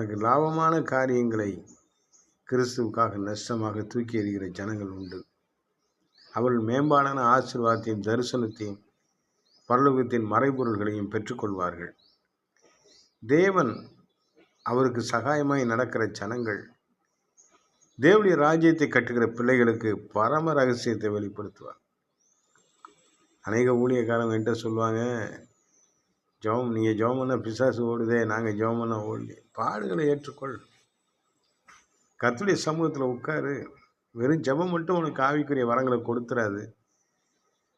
எனக்கு லாபமான காரியங்களை கிறிஸ்துவுக்காக நஷ்டமாக தூக்கி எறிகிற ஜனங்கள் உண்டு. அவர்கள் மேம்பாடான ஆசீர்வாதத்தையும் தரிசனத்தையும் பரலோகத்தின் மறைபொருள்களையும் பெற்றுக்கொள்வார்கள். தேவன் அவருக்கு சகாயமாய் நடக்கிற ஜனங்கள் தேவடைய ராஜ்யத்தை கட்டுகிற பிள்ளைகளுக்கு பரம ரகசியத்தை வெளிப்படுத்துவார். அநேக ஊழியக்காரங்க என்கிட்ட சொல்லுவாங்க ஜெபம் நீங்கள் ஜெபம் பண்ண பிசாசு ஓடுதே நாங்கள் ஜெபம் பண்ண பாடுகளை ஏற்றுக்கொள். கத்துடைய சமூகத்தில் உட்காரு. வெறும் ஜெபம் மட்டும் உனக்கு ஆவிக்குரிய வரங்களை கொடுத்துறாது.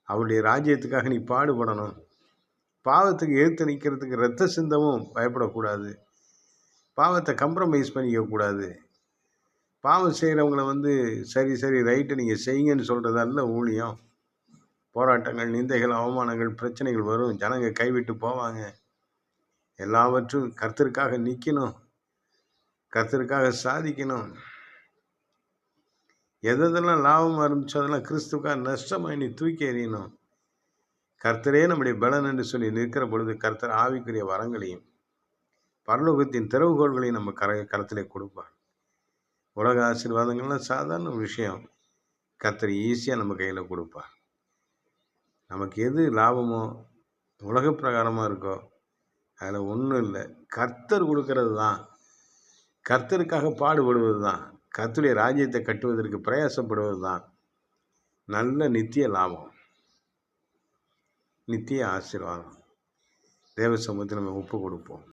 அவருடைய ராஜ்யத்துக்காக நீ பாடுபடணும். பாவத்துக்கு எதிர்த்து நிற்கிறதுக்கு ரத்த சிந்தமும் பயப்படக்கூடாது. பாவத்தை கம்ப்ரமைஸ் பண்ணிக்கக்கூடாது. பாவம் செய்கிறவங்கள வந்து சரி சரி ரைட்டு நீங்கள் செய்யுங்கன்னு சொல்கிறது அல்ல ஊழியம். போராட்டங்கள் நிந்தைகள் அவமானங்கள் பிரச்சனைகள் வரும். ஜனங்க கைவிட்டு போவாங்க. எல்லாவற்றும் கர்த்தருக்காக நிற்கணும் கர்த்தருக்காக சாதிக்கணும். எதெல்லாம் லாபமாக இருந்துச்சோ அதெல்லாம் கிறிஸ்துக்காக நஷ்டமாக நீ தூக்கி எறியணும். கர்த்தரே நம்முடைய பலன் என்று சொல்லி நிற்கிற பொழுது கர்த்தர் ஆவிக்குரிய வரங்களையும் பரலோகத்தின் திறவுகோள்களையும் நம்ம கர கரத்திலே கொடுப்பார். உலக ஆசீர்வாதங்கள்லாம் சாதாரண விஷயம். கர்த்தர் ஈஸியாக நம்ம கையில் கொடுப்பார். நமக்கு எது லாபமோ உலக பிரகாரமாக இருக்கோ அதில் ஒன்றும் இல்லை. கர்த்தர் கொடுக்கறது தான். கர்த்தருக்காக பாடுபடுவது தான். கர்த்தருடைய ராஜ்யத்தை கட்டுவதற்கு பிரயாசப்படுவது தான். நல்ல நித்திய லாபம். நித்திய ஆசீர்வாதம். தேவ சமூகத்தில் நம்ம ஒப்பு கொடுப்போம்.